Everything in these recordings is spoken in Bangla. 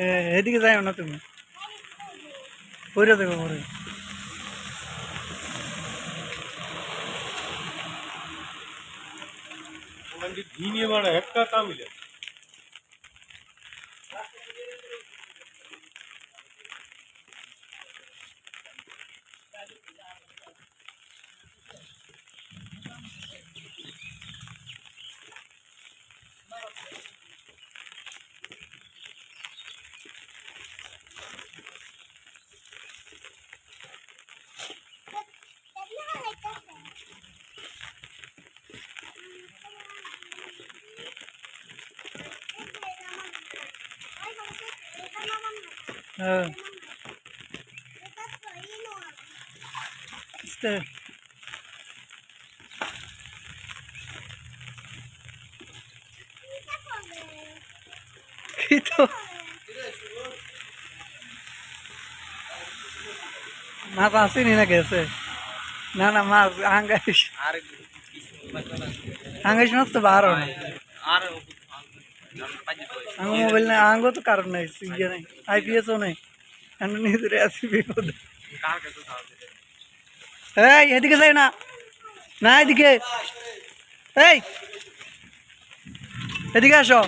হ্যাঁ এদিকে যাইও না তুমি। পরে। দেবো পরে ঘি নিয়ে মারা একটা কামিলে मिले হ্যাঁ আস্তে। কি তো মাছ আসেনি না গেছে না না মাছ আঙ্গাইশ আঙ্গাইশ মাছ তো বার হয় আঙ্গ মোবাইল নাই, আঙ্গ তো কারণ নাই ইয়ে নাই আইপিএসও নাই। আমি নিজের আছি বিপদ এই, এদিকে যাই না। না, এদিকে। এই, এদিকে আসো।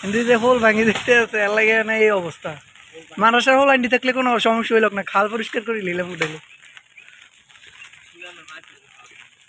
কিন্তু যে হোল ভাঙি দিতে আছে, এর লাগে না এই অবস্থা। মানুষের হোল আইন্ডি থাকলে কোনো সমস্যা হইল না, খাল পরিষ্কার করে নিলাম উঠাইলে।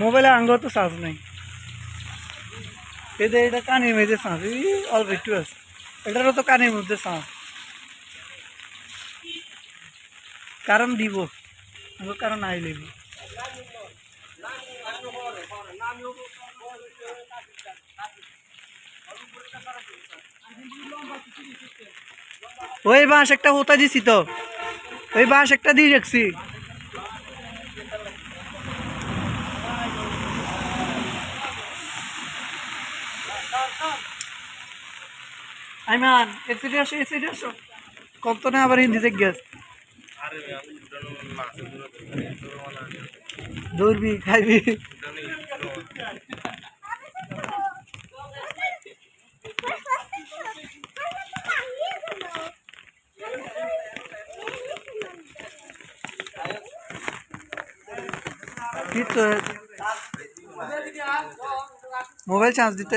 মোবাইলে আঙ্গ তো চার্জ নাই। এদের এটা কানের মধ্যে চার্জ এই অল্প একটু আছে। এটারও তো কানের মধ্যে চার্জ কারণ দিব, আঙ্গ কারণ আই লিব। ওই বাঁশ একটা হোতা দিছি তো। ওই বাঁশ একটা দিয়ে রাখছি। আইমান, এসিডে আসো এসিডে আসো। কত না আবার হিন্দিতে গ্যাস দৌড়বি, খাইবি। মোবাইল চার্জ দিতে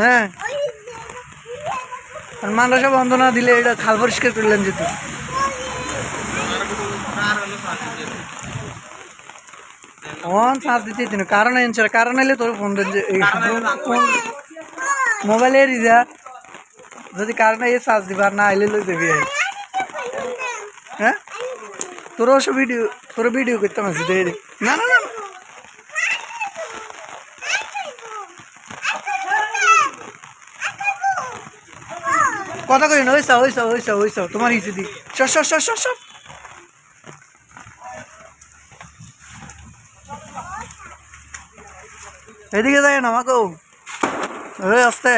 হ্যাঁ। আর মানুষে বন্ধ না দিলে এটা খাল পরিষ্কার করলেন যেত অন চার্জ দিতে দিন কারণ এনছে কারণ এলে তোর ফোন মোবাইলে রিজা যদি কারণ এ চার্জ দিবা আর না আইলে লই যাবি। আই। হ্যাঁ? তোর অবশ্য ভিডিও তোর ভিডিও করতাম আছি। না না না। কথা কই না ওইসা ওইসা ওইসা ওইসা তোমার ইসে দি সর সর সর সর সর এদিকে যায় না আমাকেও ওই আসতে।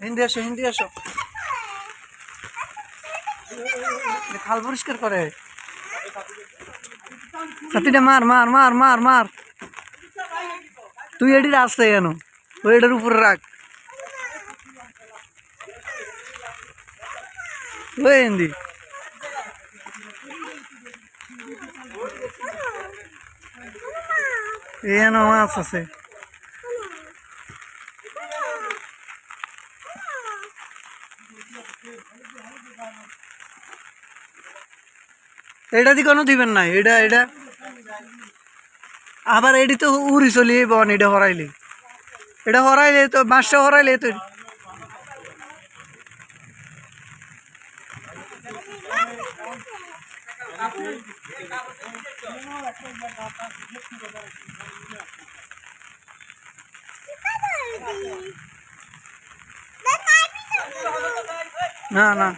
হিন্দি আসো হিন্দি আসো। খাল পরিষ্কার করে। সাথীটা মার মার মার মার মার। তুই এটি রাস্তায় কেন? ওই এটার উপরে রাখ। ওই হিন্দি মাছ আছে। এটা দি কোনো দিবেন না এটা এটা। আবার এটি তো উড়ি চলি বন, এটা হরাইলে। এটা হরাইলে তো, মাছটা হরাইলে তো। না না।